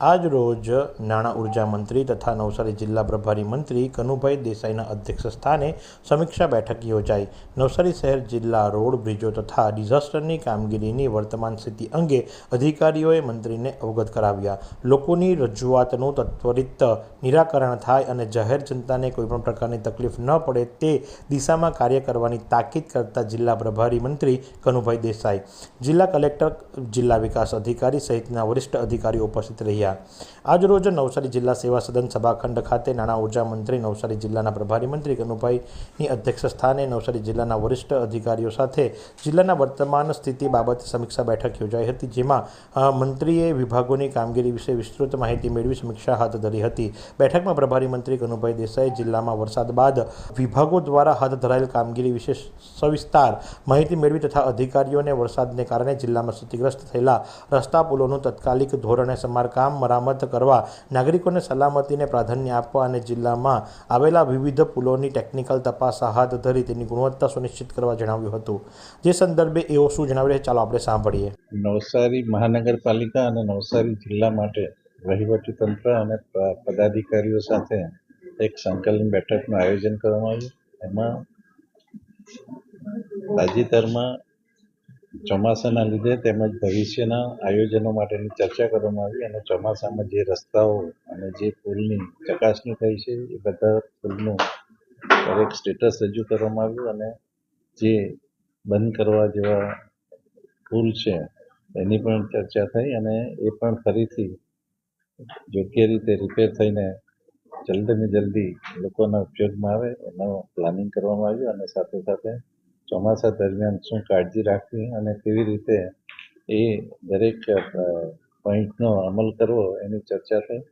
આજ રોજ નાણાં ઊર્જા મંત્રી તથા નવસારી જિલ્લા પ્રભારી મંત્રી કનુભાઈ દેસાઈના અધ્યક્ષ સ્થાને સમીક્ષા બેઠક યોજાઈ. નવસારી શહેર જિલ્લા રોડ, બ્રિજો તથા ડિઝાસ્ટરની કામગીરીની વર્તમાન સ્થિતિ અંગે અધિકારીઓએ મંત્રીને અવગત કરાવ્યા. લોકોની રજૂઆતનું તત્વરિત નિરાકરણ થાય અને જાહેર જનતાને કોઈપણ પ્રકારની તકલીફ ન પડે તે દિશામાં કાર્ય કરવાની તાકીદ કરતા જિલ્લા પ્રભારી મંત્રી કનુભાઈ દેસાઈ, જિલ્લા કલેક્ટર, જિલ્લા વિકાસ અધિકારી સહિતના વરિષ્ઠ અધિકારીઓ ઉપસ્થિત રહ્યા. આજરોજ નવસારી જિલ્લા સેવા સદન સભાખંડ ખાતે નાણાં ઊર્જા મંત્રી નવસારી જિલ્લાના પ્રભારી મંત્રી કનુભાઈની અધ્યક્ષ સ્થાને નવસારી જિલ્લાના વરિષ્ઠ અધિકારીઓ સાથે જિલ્લાના વર્તમાન સ્થિતિ બાબતે સમીક્ષા બેઠક યોજાઈ હતી, જેમાં મંત્રીએ વિભાગોની કામગીરી વિશે વિસ્તૃત માહિતી મેળવી સમીક્ષા હાથ ધરી હતી. બેઠકમાં પ્રભારી મંત્રી કનુભાઈ દેસાઈ જિલ્લામાં વરસાદ બાદ વિભાગો દ્વારા હાથ ધરાયેલ કામગીરી વિશે સવિસ્તાર માહિતી મેળવી તથા અધિકારીઓને વરસાદને કારણે જિલ્લામાં ક્ષતિગ્રસ્ત થયેલા રસ્તા પુલોનું તત્કાલિક ધોરણે સમારકામ મરામત કરવા નાગરિકોને સલામતીને પ્રાધાન્ય આપવા અને જિલ્લામાં આવેલા વિવિધ પુલોની ટેકનિકલ તપાસ હાથ ધરી તેની ગુણવત્તા સુનિશ્ચિત કરવા જણાવ્યું હતું. જે સંદર્ભે એઓ શું જણાવી રહ્યા? ચાલો આપણે સાંભળીએ. નવસારી મહાનગરપાલિકા અને નવસારી જિલ્લા માટે વહીવટી તંત્ર અને પદાધિકારીઓ સાથે એક સંકલન બેઠકનું આયોજન કરવામાં આવ્યું. એમાં તાજેતરમાં ચોમાસાના લીધે તેમજ ભવિષ્યના આયોજનો માટેની ચર્ચા કરવામાં આવી અને ચોમાસામાં જે રસ્તાઓ અને જે પુલની ચકાસણી થઈ છે, એ બધા પુલનું દરેક સ્ટેટસ રજૂ કરવામાં આવ્યું અને જે બંધ કરવા જેવા પુલ છે, એની પણ ચર્ચા થઈ અને એ પણ ફરીથી યોગ્ય રીતે રિપેર થઈને જલ્દીને જલ્દી લોકોના ઉપયોગમાં આવે, એનું પ્લાનિંગ કરવામાં આવ્યું અને સાથે સાથે ચોમાસા દરમિયાન શું કાળજી રાખવી અને કેવી રીતે એ દરેક પોઈન્ટનો અમલ કરવો એની ચર્ચા થઈ.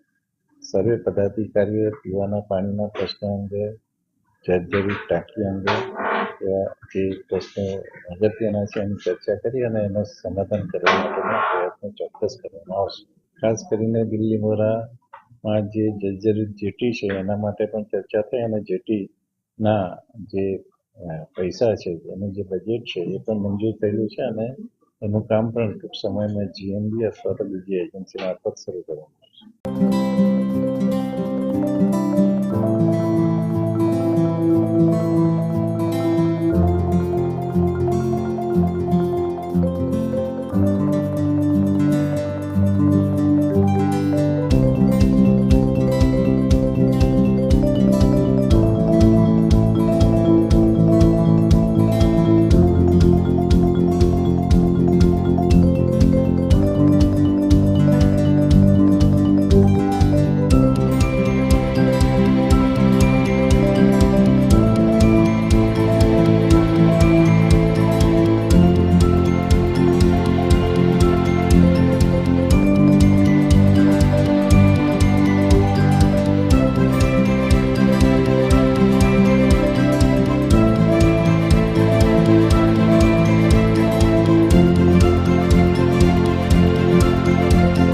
સર્વે પદાધિકારીઓએ પીવાના પાણીના પ્રશ્ન અંગે, જર્જરિત ટાંકી અંગે, એવા જે પ્રશ્નો અગત્યના છે એની ચર્ચા કરી અને એનું સમાધાન કરવા માટેના પ્રયત્નો ચોક્કસ કરવામાં આવશે. ખાસ કરીને દિલ્હી મોરામાં જે જર્જરિત જેટી છે, એના માટે પણ ચર્ચા થઈ અને જેટીના જે પૈસા છે, એનું જે બજેટ છે, એ પણ મંજૂર થયેલું છે અને એનું કામ પણ ટૂંક સમયમાં જીએમબી અથવા તો બીજી એજન્સી મારફત શરૂ કરવામાં આવશે.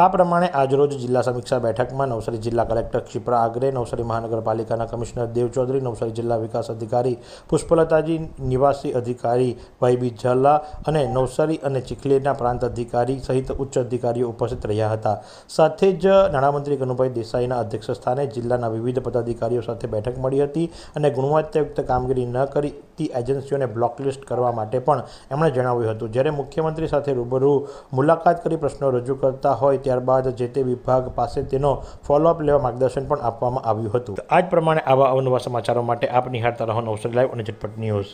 આ પ્રમાણે આજરોજ જિલ્લા સમીક્ષા બેઠકમાં નવસારી જિલ્લા કલેક્ટર ક્ષિપ્રા આગ્રે, નવસારી મહાનગરપાલિકાના કમિશનર દેવ ચૌધરી નવસારી જિલ્લા વિકાસ અધિકારી પુષ્પલતાજી, નિવાસી અધિકારી વાયબી ઝાલા અને નવસારી અને ચીખલીના પ્રાંત અધિકારી સહિત ઉચ્ચ અધિકારીઓ ઉપસ્થિત રહ્યા હતા. સાથે જ નાણામંત્રી કનુભાઈ દેસાઈના અધ્યક્ષ સ્થાને જિલ્લાના વિવિધ પદાધિકારીઓ સાથે બેઠક મળી હતી અને ગુણવત્તાયુક્ત કામગીરી ન કરતી એજન્સીઓને બ્લોકલિસ્ટ કરવા માટે પણ એમણે જણાવ્યું હતું. જ્યારે મુખ્યમંત્રી સાથે રૂબરૂ મુલાકાત કરી પ્રશ્નો રજૂ કરતા હોય ત્યારબાદ જે તે વિભાગ પાસે તેનો ફોલોઅપ લેવા માર્ગદર્શન પણ આપવામાં આવ્યું હતું. આ જ પ્રમાણે આવા અવનવા સમાચારો માટે આપ નિહાળતા રહો નવસારી લાઈવ અને ઝટપટ ન્યૂઝ.